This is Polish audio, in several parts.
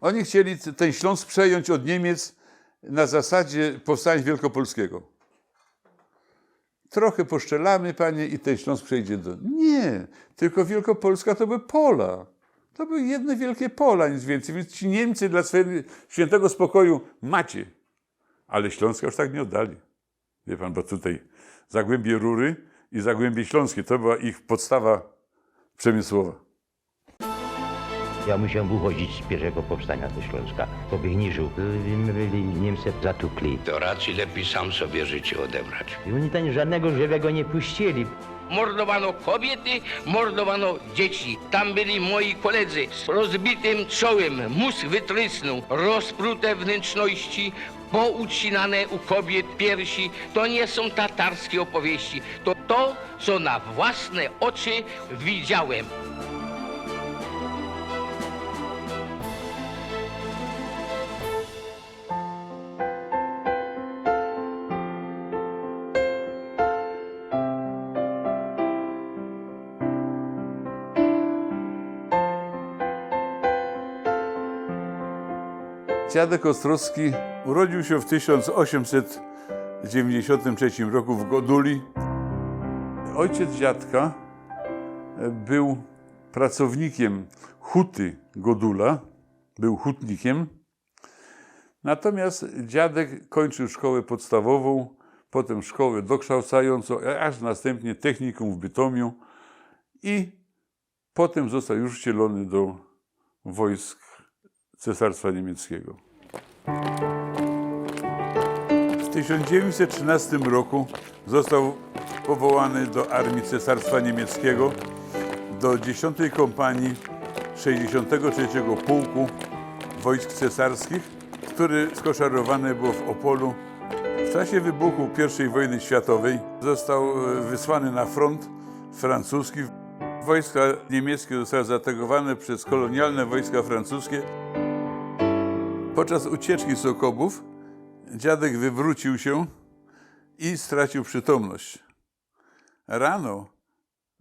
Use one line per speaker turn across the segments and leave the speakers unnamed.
Oni chcieli ten Śląsk przejąć od Niemiec na zasadzie powstania wielkopolskiego. Trochę poszczelamy, panie, i ten Śląsk przejdzie do... Nie, tylko Wielkopolska to były pola. To były jedne wielkie pola, nic więcej. Więc ci Niemcy dla swojego świętego spokoju macie. Ale Śląska już tak nie oddali. Wie pan, bo tutaj Zagłębie Rury i Zagłębie Śląskie to była ich podstawa przemysłowa.
Ja musiałem uchodzić z pierwszego powstania do Śląska, bo bych nie żył. My byli Niemcy zatukli.
To raczej lepiej sam sobie życie odebrać.
I oni tam żadnego żywego nie puścili.
Mordowano kobiety, mordowano dzieci. Tam byli moi koledzy z rozbitym czołem, mózg wytrysnął, rozprute wnętrzności, poucinane u kobiet piersi. To nie są tatarskie opowieści. To to, co na własne oczy widziałem.
Dziadek Ostrowski urodził się w 1893 roku w Goduli. Ojciec dziadka e, był pracownikiem huty Godula, był hutnikiem. Natomiast dziadek kończył szkołę podstawową, potem szkołę dokształcającą, aż następnie technikum w Bytomiu i potem został już wcielony do wojsk Cesarstwa Niemieckiego. W 1913 roku został powołany do armii Cesarstwa Niemieckiego, do 10 kompanii 63 Pułku Wojsk Cesarskich, który skoszarowany był w Opolu. W czasie wybuchu I wojny światowej został e, wysłany na front francuski. Wojska niemieckie zostały zaatakowane przez kolonialne wojska francuskie. Podczas ucieczki z okopów dziadek wywrócił się i stracił przytomność. Rano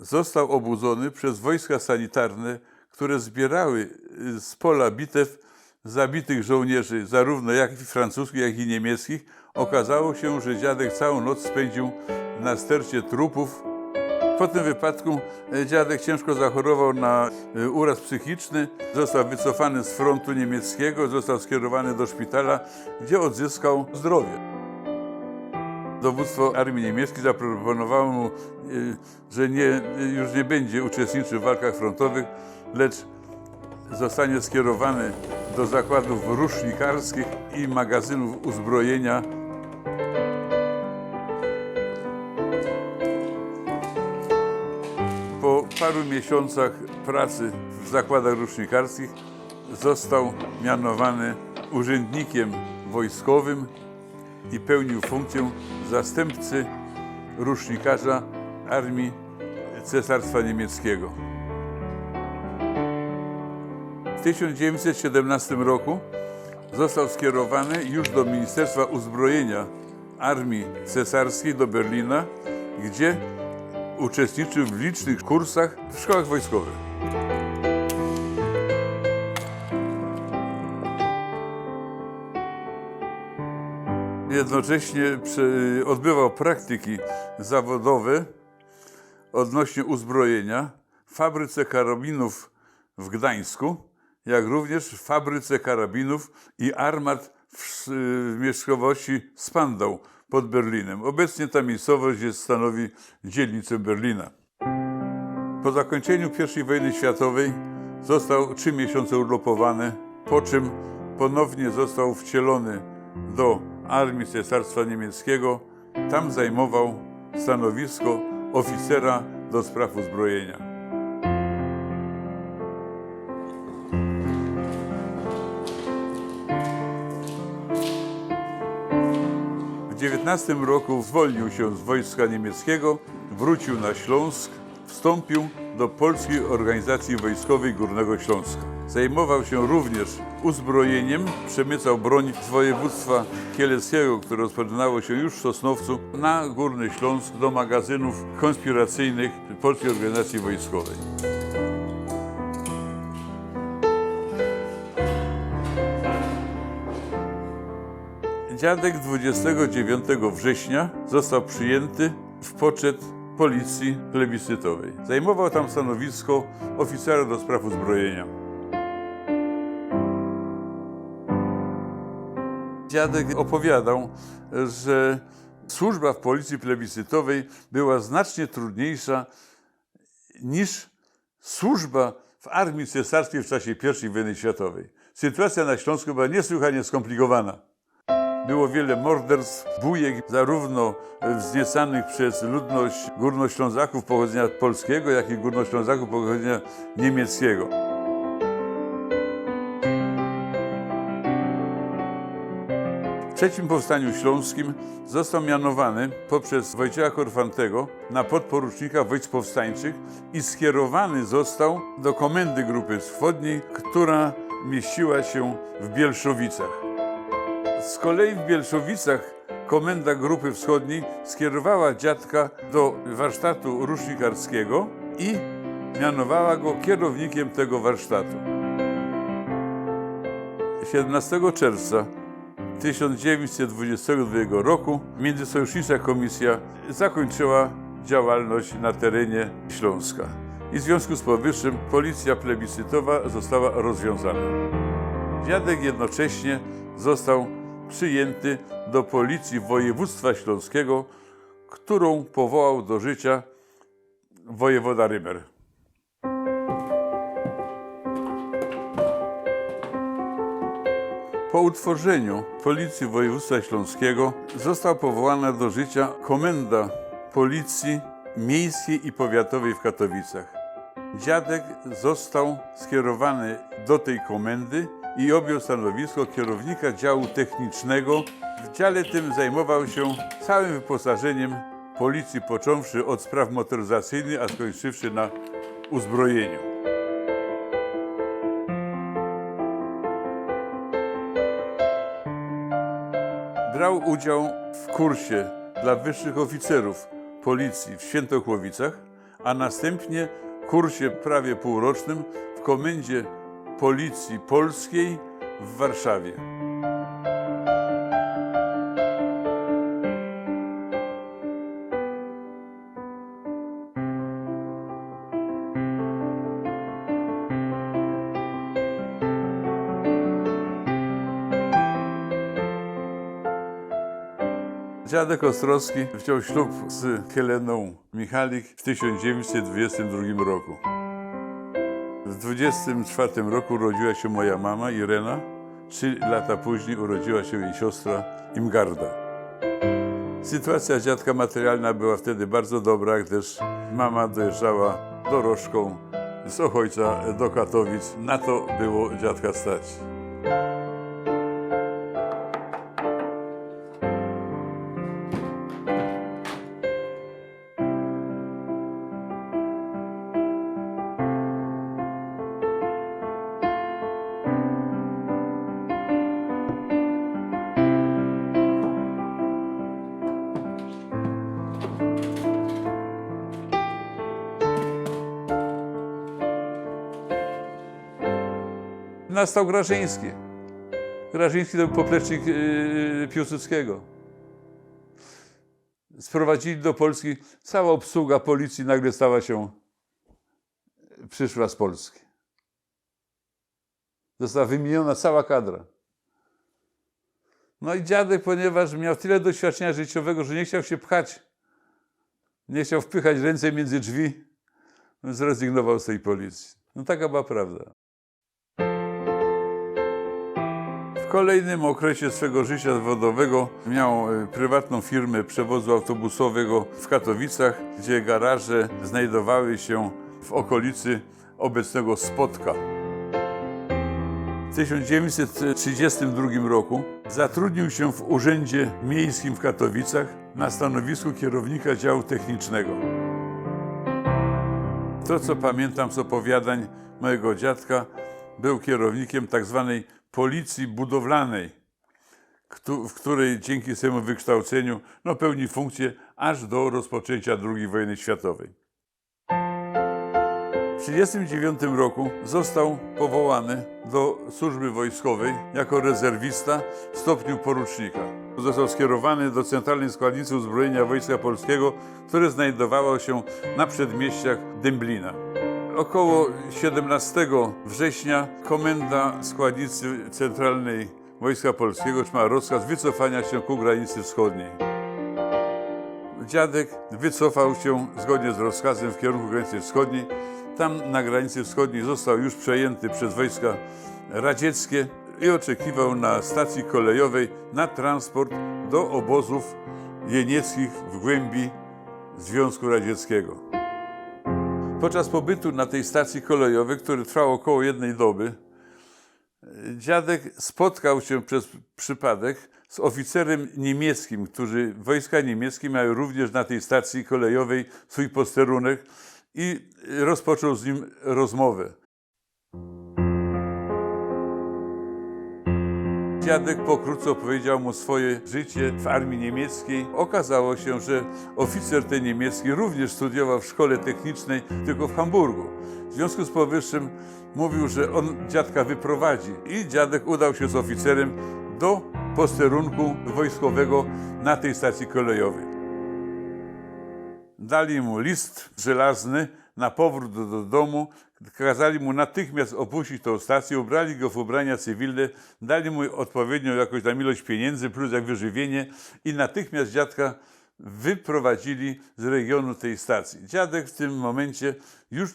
został obudzony przez wojska sanitarne, które zbierały z pola bitew zabitych żołnierzy, zarówno jak i francuskich, jak i niemieckich. Okazało się, że dziadek całą noc spędził na stercie trupów po tym wypadku e, dziadek ciężko zachorował na e, uraz psychiczny, został wycofany z frontu niemieckiego, został skierowany do szpitala, gdzie odzyskał zdrowie. Dowództwo armii niemieckiej zaproponowało mu, e, że nie, już nie będzie uczestniczył w walkach frontowych, lecz zostanie skierowany do zakładów rusznikarskich i magazynów uzbrojenia paru miesiącach pracy w zakładach rusznikarskich został mianowany urzędnikiem wojskowym i pełnił funkcję zastępcy rusznikarza armii Cesarstwa Niemieckiego. W 1917 roku został skierowany już do Ministerstwa Uzbrojenia Armii Cesarskiej do Berlina, gdzie uczestniczył w licznych kursach w szkołach wojskowych. Jednocześnie przy- odbywał praktyki zawodowe odnośnie uzbrojenia w fabryce karabinów w Gdańsku, jak również w fabryce karabinów i armat w, s- w miejscowości Spandau pod Berlinem. Obecnie ta miejscowość jest, stanowi dzielnicę Berlina. Po zakończeniu I wojny światowej został trzy miesiące urlopowany, po czym ponownie został wcielony do armii Cesarstwa Niemieckiego. Tam zajmował stanowisko oficera do spraw uzbrojenia. W 19 roku zwolnił się z wojska niemieckiego, wrócił na Śląsk, wstąpił do Polskiej Organizacji Wojskowej Górnego Śląska. Zajmował się również uzbrojeniem, przemycał broń z województwa kieleckiego, które rozpoczynało się już w Sosnowcu, na Górny Śląsk do magazynów konspiracyjnych Polskiej Organizacji Wojskowej. Dziadek 29 września został przyjęty w poczet policji plebiscytowej. Zajmował tam stanowisko oficera do spraw uzbrojenia. Dziadek opowiadał, że służba w policji plebiscytowej była znacznie trudniejsza niż służba w armii cesarskiej w czasie I wojny światowej. Sytuacja na Śląsku była niesłychanie skomplikowana. Było wiele morderstw, bujek, zarówno wzniecanych przez ludność górnoślązaków pochodzenia polskiego, jak i górnoślązaków pochodzenia niemieckiego. W trzecim powstaniu śląskim został mianowany poprzez Wojciecha Korfantego na podporucznika wojsk powstańczych i skierowany został do komendy Grupy Wschodniej, która mieściła się w Bielszowicach. Z kolei w Bielszowicach komenda Grupy Wschodniej skierowała dziadka do warsztatu rusznikarskiego i mianowała go kierownikiem tego warsztatu. 17 czerwca 1922 roku Międzysojusznicza Komisja zakończyła działalność na terenie Śląska. I w związku z powyższym policja plebiscytowa została rozwiązana. Dziadek jednocześnie został przyjęty do Policji Województwa Śląskiego, którą powołał do życia wojewoda Rymer. Po utworzeniu Policji Województwa Śląskiego została powołana do życia Komenda Policji Miejskiej i Powiatowej w Katowicach. Dziadek został skierowany do tej komendy i objął stanowisko kierownika działu technicznego. W dziale tym zajmował się całym wyposażeniem policji, począwszy od spraw motoryzacyjnych, a skończywszy na uzbrojeniu. Brał udział w kursie dla wyższych oficerów policji w Świętochłowicach, a następnie kursie prawie półrocznym w Komendzie Policji Polskiej w Warszawie. Dziadek Ostrowski wziął ślub z Heleną Michalik w 1922 roku. W 24 roku urodziła się moja mama Irena. Trzy lata później urodziła się jej siostra Imgarda. Sytuacja dziadka materialna była wtedy bardzo dobra, gdyż mama dojeżdżała dorożką z Ochojca do Katowic. Na to było dziadka stać. Nastał Grażyński. Grażyński to był poplecznik yy, Piłsudskiego. Sprowadzili do Polski, cała obsługa policji nagle stała się, przyszła z Polski. Została wymieniona cała kadra. No i dziadek, ponieważ miał tyle doświadczenia życiowego, że nie chciał się pchać, nie chciał wpychać ręce między drzwi, zrezygnował z tej policji. No taka była prawda. W kolejnym okresie swego życia zawodowego miał e, prywatną firmę przewozu autobusowego w Katowicach, gdzie garaże znajdowały się w okolicy obecnego Spotka. W 1932 roku zatrudnił się w Urzędzie Miejskim w Katowicach na stanowisku kierownika działu technicznego. To, co pamiętam z opowiadań mojego dziadka, był kierownikiem tak zwanej policji budowlanej, w której dzięki swojemu wykształceniu no, pełni funkcję aż do rozpoczęcia II wojny światowej. W 1939 roku został powołany do służby wojskowej jako rezerwista w stopniu porucznika. Został skierowany do Centralnej Składnicy Uzbrojenia Wojska Polskiego, które znajdowało się na przedmieściach Dęblina. Około 17 września komenda Składnicy Centralnej Wojska Polskiego otrzymała rozkaz wycofania się ku granicy wschodniej. Dziadek wycofał się zgodnie z rozkazem w kierunku granicy wschodniej. Tam na granicy wschodniej został już przejęty przez wojska radzieckie i oczekiwał na stacji kolejowej na transport do obozów jenieckich w głębi Związku Radzieckiego. Podczas pobytu na tej stacji kolejowej, który trwał około jednej doby, dziadek spotkał się przez przypadek z oficerem niemieckim, którzy wojska niemieckie mają również na tej stacji kolejowej swój posterunek i rozpoczął z nim rozmowę. Dziadek pokrótce opowiedział mu swoje życie w armii niemieckiej. Okazało się, że oficer ten niemiecki również studiował w szkole technicznej, tylko w Hamburgu. W związku z powyższym mówił, że on dziadka wyprowadzi i dziadek udał się z oficerem do posterunku wojskowego na tej stacji kolejowej. Dali mu list żelazny na powrót do, do domu, kazali mu natychmiast opuścić tą stację, ubrali go w ubrania cywilne, dali mu odpowiednią jakąś tam ilość pieniędzy plus jak wyżywienie i natychmiast dziadka wyprowadzili z regionu tej stacji. Dziadek w tym momencie już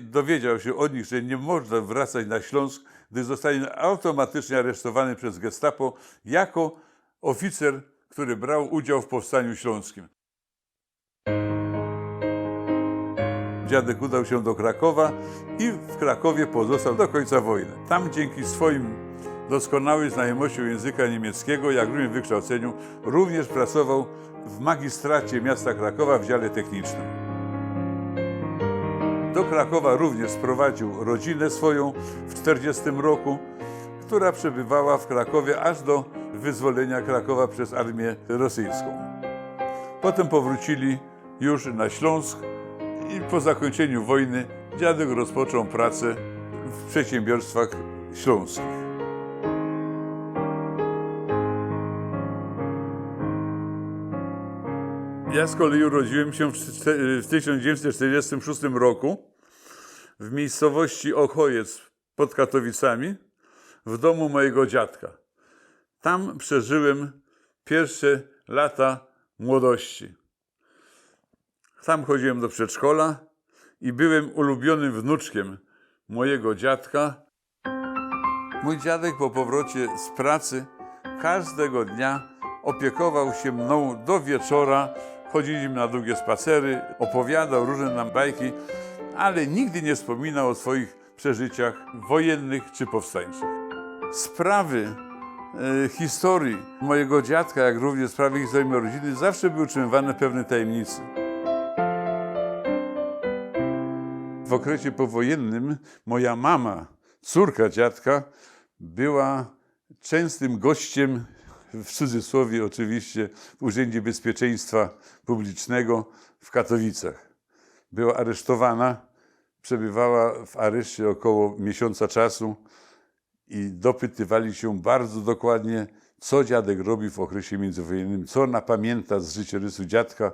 dowiedział się od nich, że nie można wracać na Śląsk, gdy zostanie automatycznie aresztowany przez gestapo jako oficer, który brał udział w powstaniu śląskim. Dziadek udał się do Krakowa i w Krakowie pozostał do końca wojny. Tam dzięki swoim doskonałej znajomości języka niemieckiego, jak również wykształceniu, również pracował w magistracie miasta Krakowa w dziale technicznym. Do Krakowa również sprowadził rodzinę swoją w 40 roku, która przebywała w Krakowie aż do wyzwolenia Krakowa przez armię rosyjską. Potem powrócili już na Śląsk i po zakończeniu wojny dziadek rozpoczął pracę w przedsiębiorstwach śląskich. Ja z kolei urodziłem się w czte- w 1946 roku w miejscowości Ochojec pod Katowicami w domu mojego dziadka. Tam przeżyłem pierwsze lata młodości. Tam chodziłem do przedszkola i byłem ulubionym wnuczkiem mojego dziadka. Mój dziadek po powrocie z pracy każdego dnia opiekował się mną do wieczora. Chodziliśmy na długie spacery, opowiadał różne nam bajki, ale nigdy nie wspominał o swoich przeżyciach wojennych czy powstańczych. Sprawy e, historii mojego dziadka, jak również sprawy historii mojej rodziny, zawsze były utrzymywane w pewnej tajemnicy. W okresie powojennym moja mama, córka dziadka, była częstym gościem, w cudzysłowie oczywiście, w Urzędzie Bezpieczeństwa Publicznego w Katowicach. Była aresztowana, przebywała w areszcie około miesiąca czasu i dopytywali się bardzo dokładnie, co dziadek robi w okresie międzywojennym, co ona pamięta z życiorysu dziadka.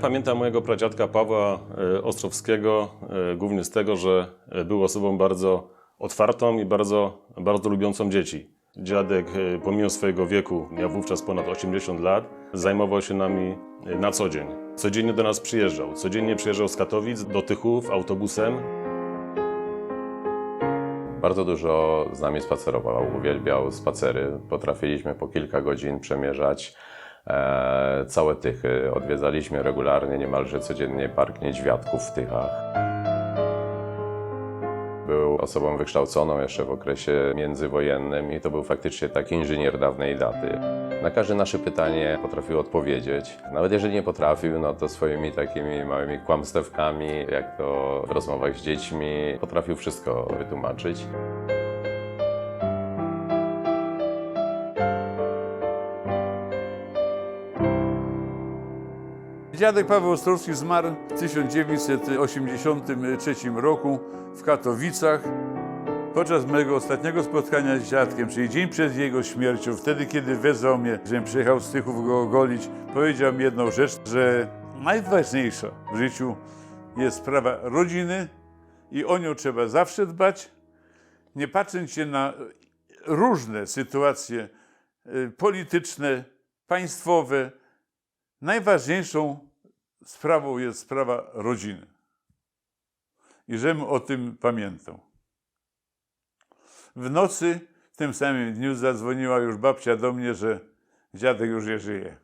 Pamiętam mojego pradziadka Pawła e, Ostrowskiego e, głównie z tego, że e, był osobą bardzo otwartą i bardzo, bardzo lubiącą dzieci. Dziadek, pomimo swojego wieku, miał wówczas ponad 80 lat, zajmował się nami na co dzień. Codziennie do nas przyjeżdżał. Codziennie przyjeżdżał z Katowic do Tychów autobusem.
Bardzo dużo z nami spacerował, uwielbiał spacery. Potrafiliśmy po kilka godzin przemierzać całe Tychy. Odwiedzaliśmy regularnie, niemalże codziennie Park Niedźwiadków w Tychach. Był osobą wykształconą jeszcze w okresie międzywojennym i to był faktycznie taki inżynier dawnej daty. Na każde nasze pytanie potrafił odpowiedzieć. Nawet jeżeli nie potrafił, no to swoimi takimi małymi kłamstewkami, jak to w rozmowach z dziećmi, potrafił wszystko wytłumaczyć.
Dziadek Paweł Ostrowski zmarł w 1983 roku w Katowicach. Podczas mojego ostatniego spotkania z dziadkiem, czyli dzień przed jego śmiercią, wtedy kiedy wezwał mnie, żebym przyjechał z Tychów go ogolić, powiedział mi jedną rzecz, że najważniejsza w życiu jest sprawa rodziny i o nią trzeba zawsze dbać, nie patrząc się na różne sytuacje y, polityczne, państwowe, najważniejszą sprawą jest sprawa rodziny. I żebym o tym pamiętał. W nocy, w tym samym dniu, zadzwoniła już babcia do mnie, że dziadek już nie żyje.